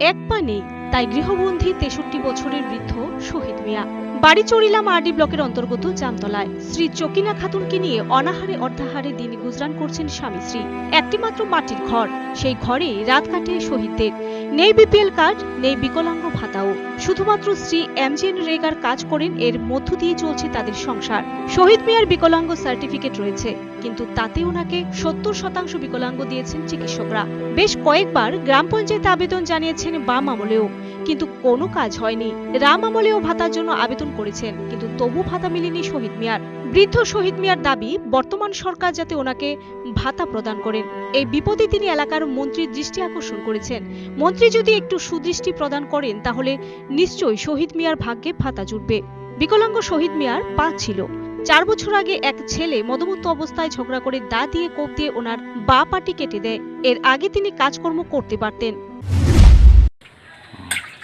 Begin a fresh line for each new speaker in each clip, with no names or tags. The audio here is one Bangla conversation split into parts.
এক পা নেই। তাই গৃহবন্দী তেষট্টি বছরের বৃদ্ধ শহীদ মিয়া। বাড়ি চড়িলাম আরডি ব্লকের অন্তর্গত জামতলায়। শ্রী চকিনা খাতুনকে নিয়ে অনাহারে অর্ধাহারে দিন গুজরান করছেন স্বামী স্ত্রী। একটিমাত্র মাটির ঘর। সেই ঘরে রাত কাটে শহীদদের। নেই বিপিএল কার্ড নেই বিকলাঙ্গ ভাতাও। শুধুমাত্র স্ত্রী এমজিএন রেগার কাজ করেন, এর মধ্য দিয়ে চলছে তাদের সংসার। শহীদ মিয়ার বিকলাঙ্গ সার্টিফিকেট রয়েছে, কিন্তু তাতে ওনাকে সত্তর শতাংশ বিকলাঙ্গ দিয়েছেন চিকিৎসকরা। বেশ কয়েকবার গ্রাম পঞ্চায়েতে আবেদন জানিয়েছেন বাম আমলেও। কিন্তু কোনো কাজ হয়নি। রাম আমলেও ভাতার জন্য আবেদন করেছেন, কিন্তু তবু ভাতা মেলেনি শহীদ মিয়ার। বৃদ্ধ শহীদ মিয়ার দাবি, বর্তমান সরকার যাতে ওনাকে ভাতা প্রদান করেন। এই বিপদে তিনি এলাকার মন্ত্রীর দৃষ্টি আকর্ষণ করেছেন। মন্ত্রী যদি একটু সুদৃষ্টি প্রদান করেন, তাহলে নিশ্চয়ই শহীদ মিয়ার ভাগ্যে ভাতা জুটবে। বিকলাঙ্গ শহীদ মিয়ার পা ছিল। চার বছর আগে এক ছেলে মদমত্ত অবস্থায় ঝগড়া করে দা দিয়ে কোপ দিয়ে ওনার বা পাটি কেটে দেয়। এর আগে তিনি কাজকর্ম করতে পারতেন।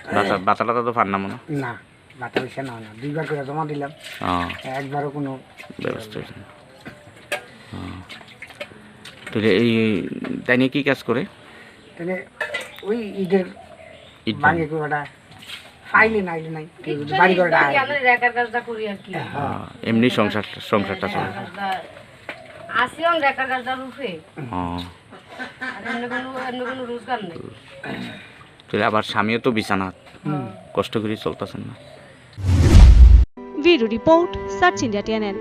বাতা বাতা টাতা তো পার না মনে?
না বাটা পয়সা না না। দুইবার করে জমা দিলাম। একবারও কোনো
ব্যবস্থা হয়েছে না। তাহলে এই তাই নিয়ে কি কাজ করে?
তাহলে ওই ঈদের
ইট
ভাঙে কোটা ফাইলে নাইলে নাই বাড়ি করে আয়
রেখার কাজটা করি আর কি।
ও, এমনি সংসার সংসারটা চলে।
কাজটা আর কোনো কোনো রোজগার নেই।
তাহলে আবার স্বামীও তো বিছানা কষ্ট করে চলতেছেন না।
Bureau report search India TNN.